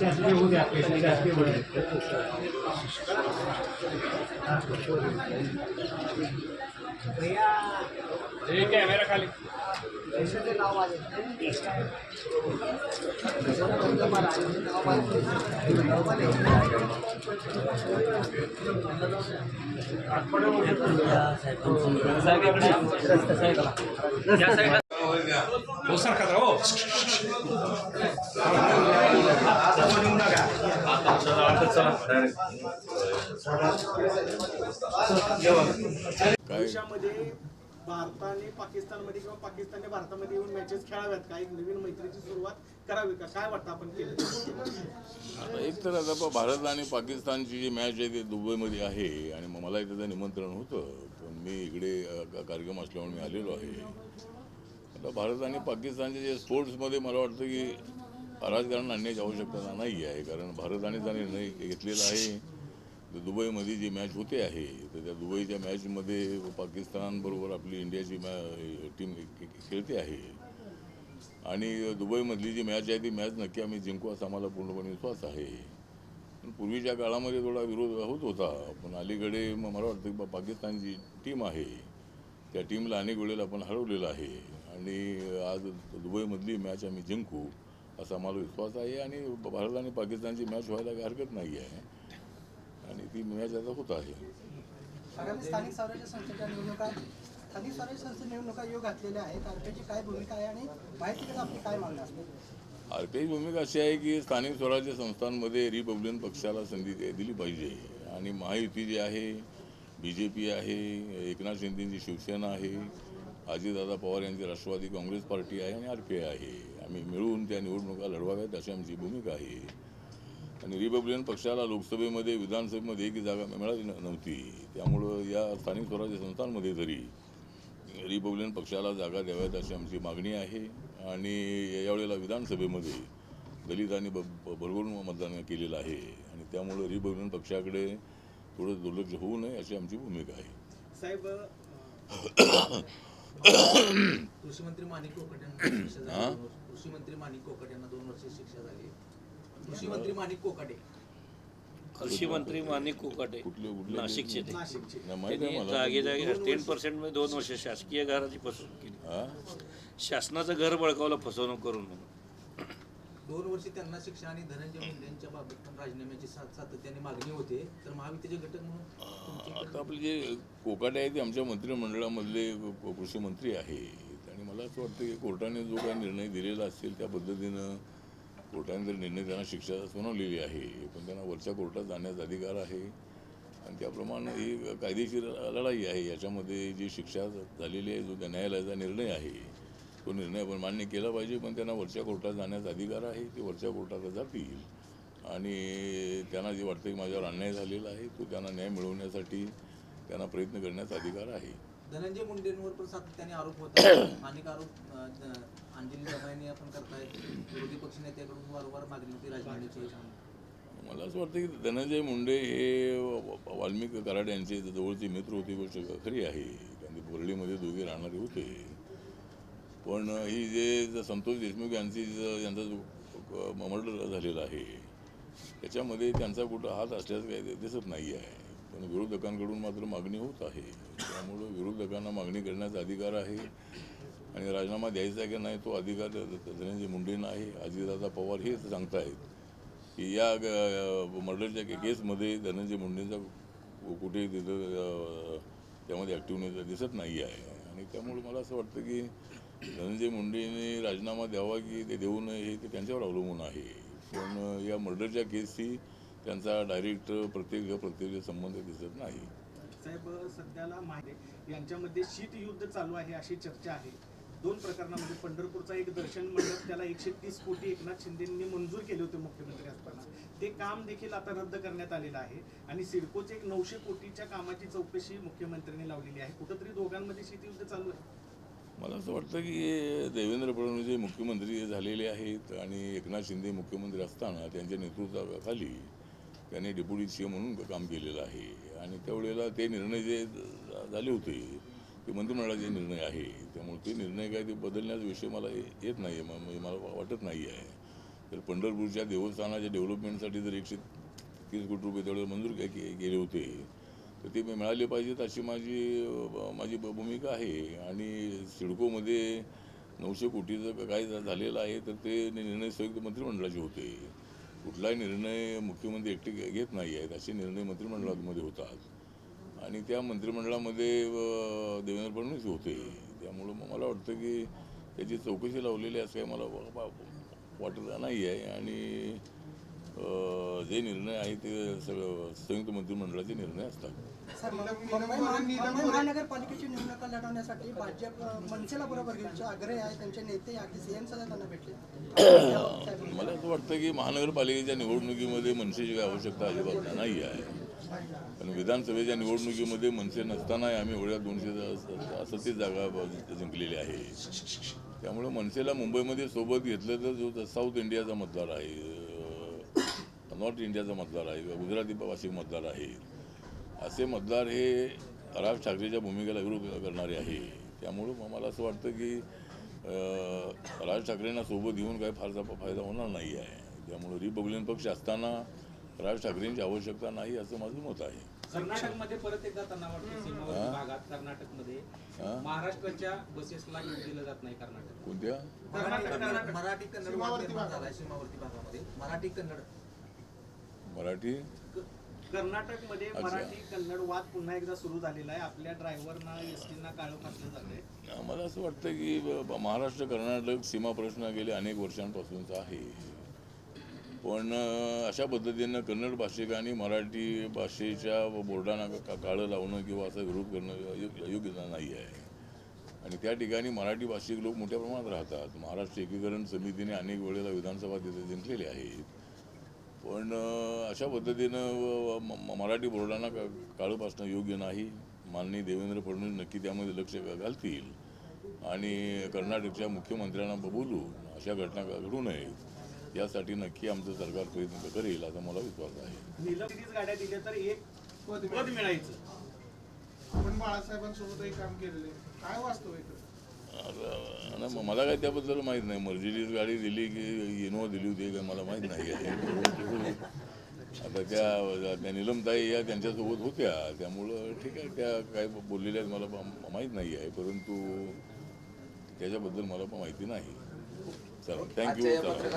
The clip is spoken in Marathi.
शासकीय कॅमेरा खाली हो सारखा हो देशामध्ये भारताने पाकिस्तानमध्ये किंवा पाकिस्तानने भारतामध्ये येऊन मॅचेस खेळाव्यात का? एक नवीन मैत्रीची सुरुवात करावी का? काय वाटतं आपण केलं? एक तर आता भारत आणि पाकिस्तानची जी मॅच आहे ती दुबईमध्ये आहे आणि मला त्याचं निमंत्रण होतं. पण मी इकडे कार्यक्रम असल्यामुळे मी आलेलो आहे. आता भारत आणि पाकिस्तानचे जे स्पोर्ट्समध्ये मला वाटतं की राजकारण आणण्याची आवश्यकता नाही आहे. कारण भारताने त्याने निर्णय घेतलेला आहे. तर दुबईमध्ये जी मॅच होते आहे तर त्या दुबईच्या मॅचमध्ये पाकिस्तानबरोबर आपली इंडियाची मॅ टीम खेळते आहे. आणि दुबईमधली जी मॅच आहे ती मॅच नक्की आम्ही जिंकू असा आम्हाला पूर्णपणे विश्वास आहे. पण पूर्वीच्या काळामध्ये थोडा विरोध होत होता पण अलीकडे मग मला वाटतं की बा पाकिस्तानची टीम आहे त्या टीमला अनेक वेळेला आपण हरवलेलं आहे. आणि आज दुबईमधली मॅच आम्ही जिंकू असा आम्हाला विश्वास आहे. आणि भारत आणि पाकिस्तानची मॅच व्हायला काही हरकत नाही आहे. आणि ती आता होत आहे आगामी स्थानिक स्वराज्य संस्थेच्या निवडणुका स्थानिक स्वराज्य संस्थे निवडणुका योग घातलेल्या आहेत. आरपीची काय भूमिका आहे आणि माहितीकडे आपली काय मागणी असते? आरपीआयची भूमिका अशी आहे की स्थानिक स्वराज्य संस्थांमध्ये रिपब्लिकन पक्षाला संधी दिली पाहिजे. आणि महायुती जी आहे बी जे पी आहे एकनाथ शिंदेची शिवसेना आहे अजितदादा पवार यांची राष्ट्रवादी काँग्रेस पार्टी आहे आणि आर पी आय आहे. आम्ही मिळून त्या निवडणुका लढवाव्यात अशी आमची भूमिका आहे. आणि रिपब्लिकन पक्षाला लोकसभेमध्ये विधानसभेमध्ये एक जागा मिळाली नव्हती. त्यामुळं या स्थानिक स्वराज्य संस्थांमध्ये तरी रिपब्लिकन पक्षाला जागा द्याव्यात अशी आमची मागणी आहे. आणि यावेळेला विधानसभेमध्ये दलितांनी ब ब- भरभरून मतदान केलेलं आहे. आणि त्यामुळं रिपब्लिकन पक्षाकडे थोडं दुर्लक्ष होऊ नये अशी आमची भूमिका आहे. साहेब कृषी मंत्री माणिक कोकट यांना हा? कृषी मंत्री माणिक कोकट यांना दोन वर्ष शिक्षा झाली. कृषी मंत्री माणिक कोकाटे. कृषी मंत्री माणिक कोकाटे नाशिकचे ते नाशिकचे आहे त्यांनी जागे जागे टेन पर्सेंटमध्ये दोन वर्ष शासकीय घराची फसवणूक केली? शासनाचं घर बळकावलं फसवणूक करून म्हणून. दोन वर्षी त्यांना शिक्षा आणि धनंजय मुंडे यांच्या बाबत पण राजीनाम्याची सात सातत्याने मागणी होते. तर महायुतीचे घटक म्हणून आता आपले जे कोकाटे आहेत ते आमच्या मंत्रिमंडळामधले कृषी मंत्री आहेत. आणि मला असं वाटतं की कोर्टाने जो काही निर्णय दिलेला असेल त्या पद्धतीनं कोर्टाने जर निर्णय त्यांना शिक्षा सुनावलेली आहे. पण त्यांना वरच्या कोर्टात जाण्याचा अधिकार आहे. आणि त्याप्रमाणे ही कायदेशीर लढाई आहे. याच्यामध्ये जी शिक्षा झालेली आहे जो न्यायालयाचा निर्णय आहे तो निर्णय आपण मान्य केला पाहिजे. पण त्यांना वरच्या कोर्टात जाण्याचा अधिकार आहे. ते वरच्या कोर्टात जातील. आणि त्यांना जे वाटतं की माझ्यावर अन्याय झालेला आहे तो त्यांना न्याय मिळवण्यासाठी त्यांना प्रयत्न करण्याचा अधिकार आहे. धनंजय मुंडेंवर पण सातत्याने आरोप होतात अनेक आरोप अंजली दमाईने आपण करतायत विरोधी पक्ष नेत्याकडून वारंवार मागणी होती राजकारणाची मला असं वाटतं की धनंजय मुंडे हे वाल्मिक कराड यांचे जवळचे मित्र होते गोष्ट खरी आहे. त्यांनी परळीमध्ये दोघे राहणारे होते. पण ही जे संतोष देशमुख यांची यांचा जो मर्डर झालेला आहे त्याच्यामध्ये त्यांचा कुठं हात असल्याचं काही ते दिसत नाही आहे पण विरोधकांकडून मात्र मागणी होत आहे. त्यामुळं विरोधकांना मागणी करण्याचा अधिकार आहे. आणि राजीनामा द्यायचा की नाही तो अधिकार धनंजय मुंडेंना आहे. अजितदादा पवार हे सांगतायत की या ग- मर्डरच्या केसमध्ये धनंजय मुंडेंचा कुठे तिथं त्यामध्ये ॲक्टिव्हनेस दिसत नाही आहे. आणि त्यामुळे मला असं वाटतं की धनंजय मुंडेने राजीनामा द्यावा की ते देऊ नये हे ते त्यांच्यावर अवलंबून आहे. पण या मर्डरच्या केसची त्यांचा डायरेक्ट प्रत्येक प्रत्येक संबंध दिसत नाही. साहेब सध्याला माहिती यांच्यामध्ये शीत युद्ध चालू आहे अशी चर्चा आहे. दोन प्रकरणामध्ये पंढरपूरचा एक दर्शन मंडप त्याला एकशे तीस कोटी एकनाथ शिंदेंनी मंजूर केले होते मुख्यमंत्री असताना. ते काम देखील आता रद्द करण्यात आलेलं आहे आणि सिडकोचे एक नऊशे कोटीच्या कामाची चौकशी मुख्यमंत्र्यांनी लावलेली आहे. कुठंतरी दोघांमध्ये शीतयुद्ध चालू आहे. मला असं वाटतं की देवेंद्र फडणवीस हे मुख्यमंत्री झालेले आहेत आणि एकनाथ शिंदे मुख्यमंत्री असताना त्यांच्या नेतृत्वाखाली त्यांनी डेप्युटी सी एम म्हणून काम केलेलं आहे. आणि त्यावेळेला ते निर्णय जे झाले होते ते मंत्रिमंडळाचे निर्णय आहे त्यामुळे ते निर्णय काय ते बदलण्याचा विषय मला येत नाही आहे म्हणजे मला वाटत नाही आहे तर पंढरपूरच्या देवस्थानाच्या डेव्हलपमेंटसाठी जर एकशे तीस कोटी रुपये त्यावेळेला मंजूर काय के- होते तर ते मिळाले पाहिजेत अशी माझी माझी भूमिका आहे. आणि सिडकोमध्ये नऊशे कोटीचं काय झालेलं आहे तर ते निर्णय संयुक्त मंत्रिमंडळाचे होते. कुठलाही निर्णय मुख्यमंत्री एकटे घेत नाही आहेत असे निर्णय मंत्रिमंडळामध्ये होतात. आणि त्या मंत्रिमंडळामध्ये देवेंद्र फडणवीस होते. त्यामुळं मग मला वाटतं की त्याची चौकशी लावलेली असं काही मला वाटत नाही आहे. आणि जे निर्णय आहे ते सगळं संयुक्त मंत्रिमंडळाचे निर्णय असतात. सर मुंबई महा- मुंबई महानगरपालिकेची निवडणुका लढवण्यासाठी भाजप अ, मनसेला बरोबर घ्यायचे आग्रह आहे त्यांचे नेते अगदी सीएम सुद्धा त्यांना भेटले. त्याबाबत काय बोलणार? मला असं वाटतं की महानगरपालिकेच्या निवडणुकीमध्ये मनसेची काही आवश्यकता अजिबात नाही आहे. पण विधानसभेच्या निवडणुकीमध्ये मनसे नसतानाही आम्ही एवढ्या दोनशे सत्तीस जागा जिंकलेल्या आहे त्यामुळे मनसेला मुंबईमध्ये सोबत घेतलं तर जो साऊथ इंडियाचा मतदार आहे नॉर्थ इंडियाचा मतदार आहे किंवा गुजराती भाषिक मतदार आहे. असे मतदार हे राज ठाकरेच्या भूमिकेला विरोध करणारे आहे. त्यामुळं मग मला असं वाटतं की राज ठाकरेंना सोबत घेऊन काही फारसा फायदा होणार नाही आहे. त्यामुळे रिपब्लिकन पक्ष असताना राज ठाकरेंची आवश्यकता नाही असं माझं मत आहे. कर्नाटकमध्ये परत एकदा भागात कर्नाटकमध्ये? महाराष्ट्राच्या बसेसला दिलं जात नाही कर्नाटक. कोणत्या? मराठी कन्नड. मराठी कन्नड वाद निर्माण झालाय सीमावर्ती भागामध्ये. मराठी कन्नड. मराठी? कर्नाटकमध्ये. मराठी कन्नड वाद पुन्हा एकदा सुरू झालेला आहे. आपल्या ड्रायव्हरना एस टीना काळं फासलं जातंय मला असं वाटतं की महाराष्ट्र कर्नाटक सीमा प्रश्न गेले अनेक वर्षांपासूनचा आहे. पण अशा पद्धतीनं कन्नड भाषिक आणि मराठी भाषेच्या बोर्डांना का- काळं लावणं किंवा असा विरोध करणं योग्य नाही आहे. आणि त्या ठिकाणी मराठी भाषिक लोक मोठ्या प्रमाणात राहतात. महाराष्ट्र एकीकरण समितीने अनेक वेळेला विधानसभा तिथे जिंकलेले आहेत. पण अशा पद्धतीनं मराठी बोर्डांना का काळं पासणं योग्य नाही. माननीय देवेंद्र फडणवीस नक्की त्यामध्ये लक्ष घालतील. आणि कर्नाटकच्या मुख्यमंत्र्यांना बोलून अशा घटना घडू नयेत. यासाठी नक्की आमचं सरकार प्रयत्न करेल असा मला विश्वास आहे. पद मिळायचं. बाळासाहेबांसोबतही काम केलेलं आहे. काय वास्तव म- मला काय त्याबद्दल माहीत नाही. मर्जिडीज गाडी दिली की इनोवा दिली होती काय मला माहीत नाही. आहे आता त्या त्या निलमताई या त्यांच्यासोबत होत्या. त्यामुळं ठीक आहे त्या काय बोललेल्या आहेत मला माहीत नाही आहे. परंतु त्याच्याबद्दल मला पण माहिती नाही. चला थँक्यू